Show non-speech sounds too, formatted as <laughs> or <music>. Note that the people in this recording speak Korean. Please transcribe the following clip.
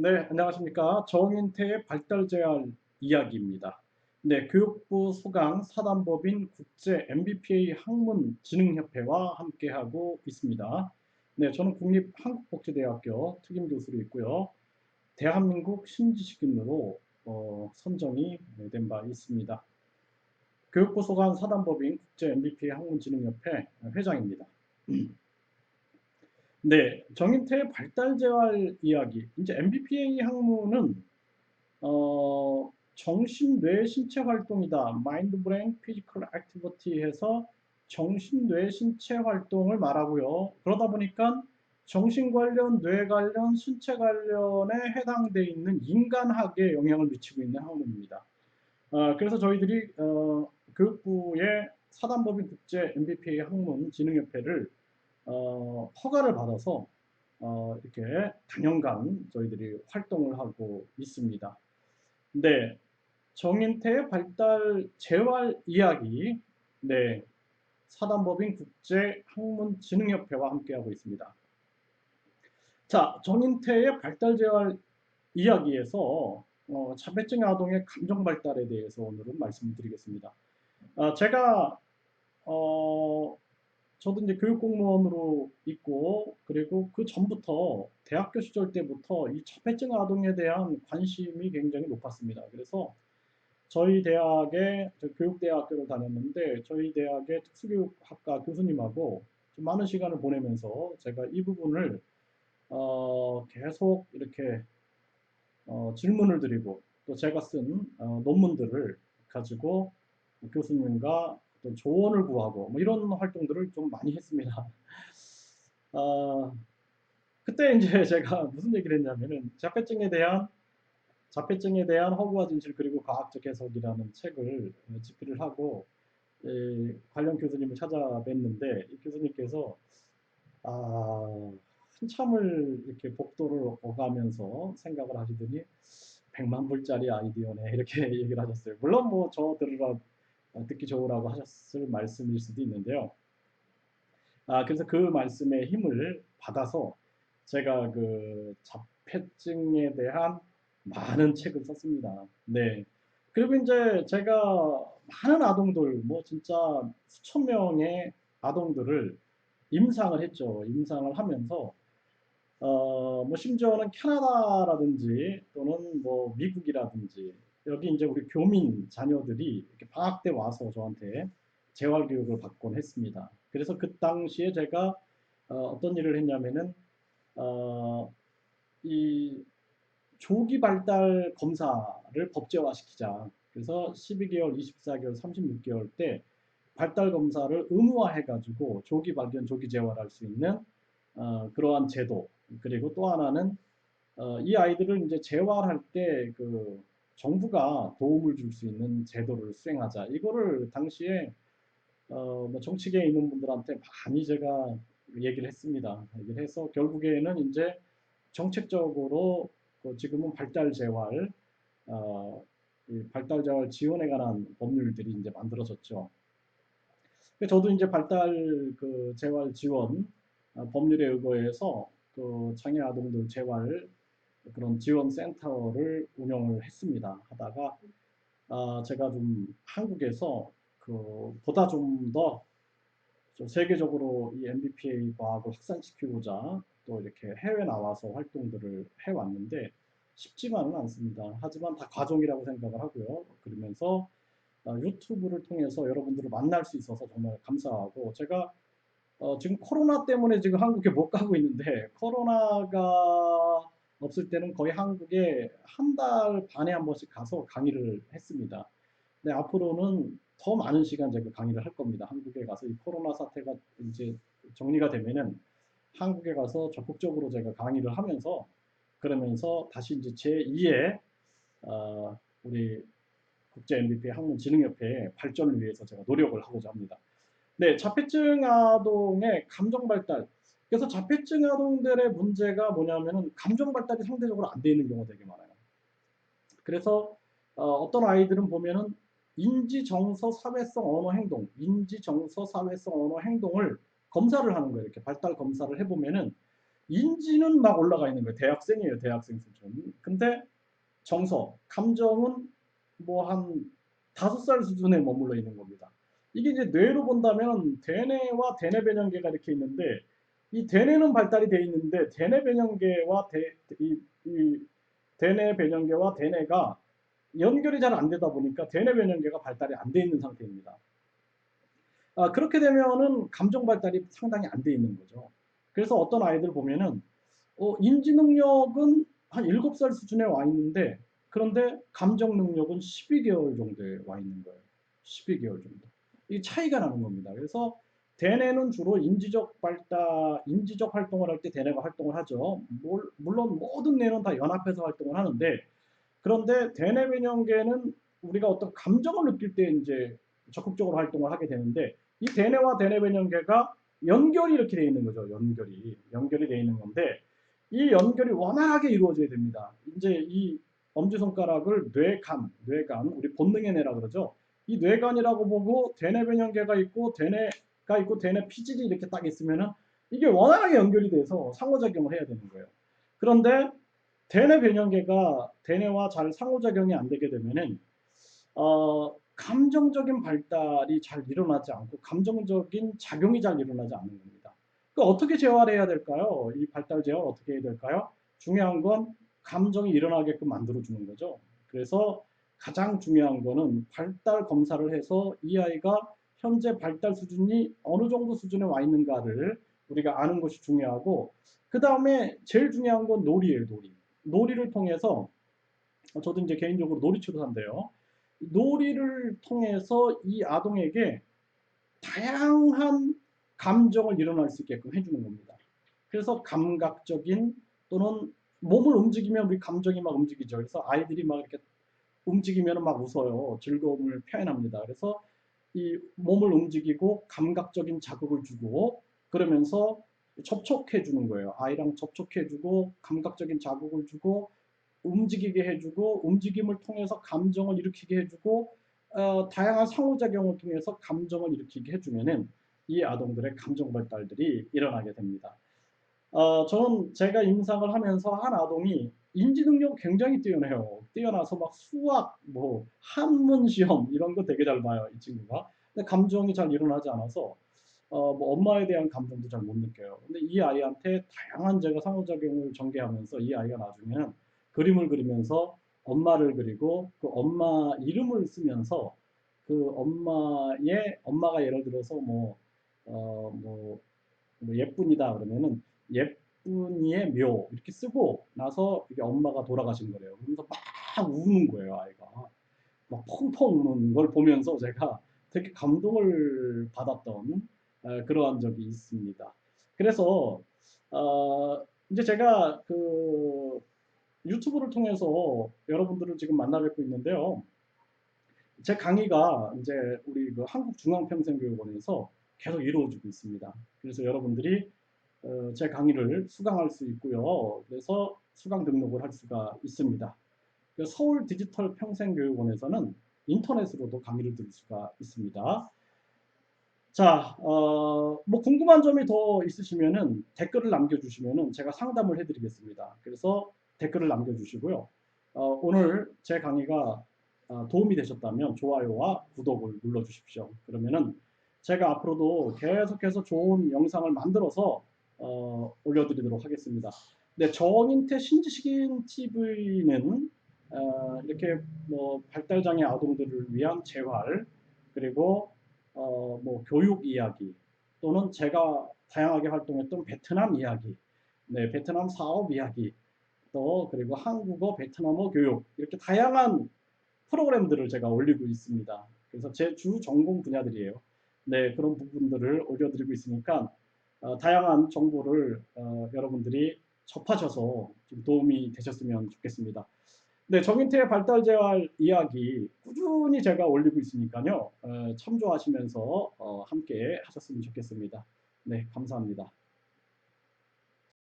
네, 안녕하십니까. 정인태의 발달재활 이야기입니다. 네, 교육부 소강 사단법인 국제 MBPA 학문진흥협회와 함께하고 있습니다. 네, 저는 국립한국복지대학교 특임교수로 있고요. 대한민국 신지식인으로 어, 선정이 된 바 있습니다. 교육부 소강 사단법인 국제 MBPA 학문진흥협회 회장입니다. 네, 정인태의 발달 재활 이야기. 이제 MBPA 학문은 어, 정신, 뇌, 신체 활동이다. 마인드, 브레인, 피지컬 액티비티 해서 정신, 뇌, 신체 활동을 말하고요. 그러다 보니까 정신 관련, 뇌 관련, 신체 관련에 해당되어 있는 인간학에 영향을 미치고 있는 학문입니다. 어, 그래서 저희들이 어, 교육부의 사단법인 국제 MBPA 학문 진흥협회를 어, 허가를 받아서 어, 이렇게 단연간 저희들이 활동을 하고 있습니다. 네, 정인태의 발달 재활 이야기, 네, 사단법인 국제학문진흥협회와 함께하고 있습니다. 자, 정인태의 발달 재활 이야기에서 어, 자폐증 아동의 감정 발달에 대해서 오늘은 말씀을 드리겠습니다. 어, 제가 어, 저도 이제 교육공무원으로 있고 그리고 그 전부터 대학교 시절 때부터 이 자폐증 아동에 대한 관심이 굉장히 높았습니다. 그래서 저희 대학에 교육대학교를 다녔는데 저희 대학의 특수교육학과 교수님하고 좀 많은 시간을 보내면서 제가 이 부분을 어 계속 이렇게 어 질문을 드리고 또 제가 쓴 어 논문들을 가지고 교수님과 어떤 조언을 구하고 뭐 이런 활동들을 좀 많이 했습니다. 어, <laughs> 그때 이제 <laughs> 제가 무슨 얘기를 했냐면은 자폐증에 대한 자폐증에 대한 허구와 진실 그리고 과학적 해석이라는 책을 집필을 하고 예, 관련 교수님을 찾아뵀는데 이 교수님께서 아, 한참을 이렇게 복도를 오가면서 생각을 하시더니 100만 불짜리 아이디어네 이렇게 <laughs> 얘기를 하셨어요. 물론 뭐 저 들으라 어, 듣기 좋으라고 하셨을 말씀일 수도 있는데요. 아, 그래서 그 말씀의 힘을 받아서 제가 그 자폐증에 대한 많은 책을 썼습니다. 네. 그리고 이제 제가 많은 아동들, 뭐 진짜 수천 명의 아동들을 임상을 했죠. 임상을 하면서, 어, 뭐 심지어는 캐나다라든지 또는 뭐 미국이라든지 여기 이제 우리 교민 자녀들이 이렇게 방학 때 와서 저한테 재활 교육을 받곤 했습니다. 그래서 그 당시에 제가 어, 떤 일을 했냐면은 어, 이 조기 발달 검사를 법제화시키자. 그래서 12개월, 24개월, 36개월 때 발달 검사를 의무화해가지고 조기 발견, 조기 재활할 수 있는 어, 그러한 제도. 그리고 또 하나는 어, 이 아이들을 이제 재활할 때그 정부가 도움을 줄 수 있는 제도를 수행하자. 이거를 당시에 어, 뭐 정치계에 있는 분들한테 많이 제가 얘기를 했습니다. 얘기를 해서 결국에는 이제 정책적으로 그 지금은 발달 재활, 어, 발달 재활 지원에 관한 법률들이 이제 만들어졌죠. 저도 이제 발달 그 재활 지원 어, 법률에 의거해서 그 장애 아동들 재활 그런 지원 센터를 운영을 했습니다. 하다가 아, 제가 좀 한국에서 그 보다 좀더 좀 세계적으로 이 MBPA 과학을 확산시키고자 또 이렇게 해외 나와서 활동들을 해왔는데 쉽지만은 않습니다. 하지만 다 과정이라고 생각을 하고요. 그러면서 어, 유튜브를 통해서 여러분들을 만날 수 있어서 정말 감사하고 제가 어, 지금 코로나 때문에 지금 한국에 못 가고 있는데 코로나가 없을 때는 거의 한국에 한 달 반에 한 번씩 가서 강의를 했습니다. 근 앞으로는 더 많은 시간 제가 강의를 할 겁니다. 한국에 가서 이 코로나 사태가 이제 정리가 되면은 한국에 가서 적극적으로 제가 강의를 하면서 그러면서 다시 이제 제2의 어, 우리 국제 MVP 학문진흥협회의 발전을 위해서 제가 노력을 하고자 합니다. 네, 자폐증 아동의 감정 발달 그래서 자폐증 아동들의 문제가 뭐냐면은 감정 발달이 상대적으로 안 돼 있는 경우가 되게 많아요. 그래서 어, 떤 아이들은 보면은 인지 정서 사회성 언어 행동, 인지 정서 사회성 언어 행동을 검사를 하는 거예요. 이렇게 발달 검사를 해보면은 인지는 막 올라가 있는 거예요. 대학생이에요. 대학생 수준. 근데 정서, 감정은 뭐 한 다섯 살 수준에 머물러 있는 겁니다. 이게 이제 뇌로 본다면 대뇌와 대뇌 변형계가 이렇게 있는데 이 대뇌는 발달이 돼 있는데 대뇌 변형계와 대, 이, 이 대뇌 변형계와 대뇌가 연결이 잘 안 되다 보니까 대뇌 변형계가 발달이 안 돼 있는 상태입니다. 아, 그렇게 되면은 감정 발달이 상당히 안 돼 있는 거죠. 그래서 어떤 아이들 보면은 어, 인지 능력은 한 7살 수준에 와 있는데 그런데 감정 능력은 12개월 정도에 와 있는 거예요. 12개월 정도. 이 차이가 나는 겁니다. 그래서 대뇌는 주로 인지적 발달, 인지적 활동을 할 때 대뇌가 활동을 하죠. 물론 모든 뇌는 다 연합해서 활동을 하는데 그런데 대뇌 변형계는 우리가 어떤 감정을 느낄 때 이제 적극적으로 활동을 하게 되는데 이 대뇌와 대뇌 변형계가 연결이 이렇게 되어 있는 거죠. 연결이 연결이 되어 있는 건데 이 연결이 원활하게 이루어져야 됩니다. 이제 이 엄지손가락을 뇌간, 뇌간, 우리 본능의 뇌라 그러죠. 이 뇌간이라고 보고 대뇌 변형계가 있고 대뇌 가 있고 대뇌 피질이 이렇게 딱 있으면은 이게 원활하게 연결이 돼서 상호작용을 해야 되는 거예요. 그런데 대뇌 변형계가 대뇌와 잘 상호작용이 안 되게 되면은 어, 감정적인 발달이 잘 일어나지 않고 감정적인 작용이 잘 일어나지 않는 겁니다. 그 어떻게 재활해야 될까요? 이 발달 재활 어떻게 해야 될까요? 중요한 건 감정이 일어나게끔 만들어 주는 거죠. 그래서 가장 중요한 거는 발달 검사를 해서 이 아이가 현재 발달 수준이 어느 정도 수준에 와 있는가를 우리가 아는 것이 중요하고 그 다음에 제일 중요한 건 놀이예요, 놀이. 놀이를 통해서 저도 이제 개인적으로 놀이치료 산대요. 놀이를 통해서 이 아동에게 다양한 감정을 일어날 수 있게끔 해주는 겁니다. 그래서 감각적인 또는 몸을 움직이면 우리 감정이 막 움직이죠. 그래서 아이들이 막 이렇게 움직이면 막 웃어요. 즐거움을 표현합니다. 그래서 이 몸을 움직이고 감각적인 자극을 주고 그러면서 접촉해 주는 거예요. 아이랑 접촉해 주고 감각적인 자극을 주고 움직이게 해주고 움직임을 통해서 감정을 일으키게 해주고 어, 다양한 상호작용을 통해서 감정을 일으키게 해주면은 이 아동들의 감정 발달들이 일어나게 됩니다. 어, 저는 제가 임상을 하면서 한 아동이 인지 능력 굉장히 뛰어나요. 뛰어나서 막 수학, 뭐 한문 시험 이런 거 되게 잘 봐요. 이 친구가. 근데 감정이 잘 일어나지 않아서 어, 뭐 엄마에 대한 감정도 잘 못 느껴요. 근데 이 아이한테 다양한 제가 상호작용을 전개하면서 이 아이가 나중에는 그림을 그리면서 엄마를 그리고 그 엄마 이름을 쓰면서 그 엄마의 엄마가 예를 들어서 뭐 어, 뭐, 뭐 예쁜이다 그러면은 예 쁜이의 묘 이렇게 쓰고 나서 이게 엄마가 돌아가신 거래요. 그러면서 막 우는 거예요 아이가 막 펑펑 우는 걸 보면서 제가 되게 감동을 받았던 어, 그러한 적이 있습니다. 그래서 어, 이제 제가 그 유튜브를 통해서 여러분들을 지금 만나 뵙고 있는데요. 제 강의가 이제 우리 그 한국중앙평생교육원에서 계속 이루어지고 있습니다. 그래서 여러분들이 어, 제 강의를 수강할 수 있고요. 그래서 수강 등록을 할 수가 있습니다. 그 서울 디지털 평생교육원에서는 인터넷으로도 강의를 들을 수가 있습니다. 자, 어, 뭐 궁금한 점이 더 있으시면은 댓글을 남겨주시면은 제가 상담을 해드리겠습니다. 그래서 댓글을 남겨주시고요. 어, 오늘 제 강의가 어, 도움이 되셨다면 좋아요와 구독을 눌러주십시오. 그러면은 제가 앞으로도 계속해서 좋은 영상을 만들어서 어, 올려드리도록 하겠습니다. 네, 정인태 신지식인 TV는 어, 이렇게 뭐 발달장애 아동들을 위한 재활 그리고 어, 뭐 교육 이야기 또는 제가 다양하게 활동했던 베트남 이야기, 네, 베트남 사업 이야기 또 그리고 한국어, 베트남어 교육 이렇게 다양한 프로그램들을 제가 올리고 있습니다. 그래서 제 주 전공 분야들이에요. 네, 그런 부분들을 올려드리고 있으니까 어, 다양한 정보를 어, 여러분들이 접하셔서 좀 도움이 되셨으면 좋겠습니다. 네, 정인태의 발달 재활 이야기 꾸준히 제가 올리고 있으니까요. 어, 참조하시면서 어, 함께 하셨으면 좋겠습니다. 네, 감사합니다.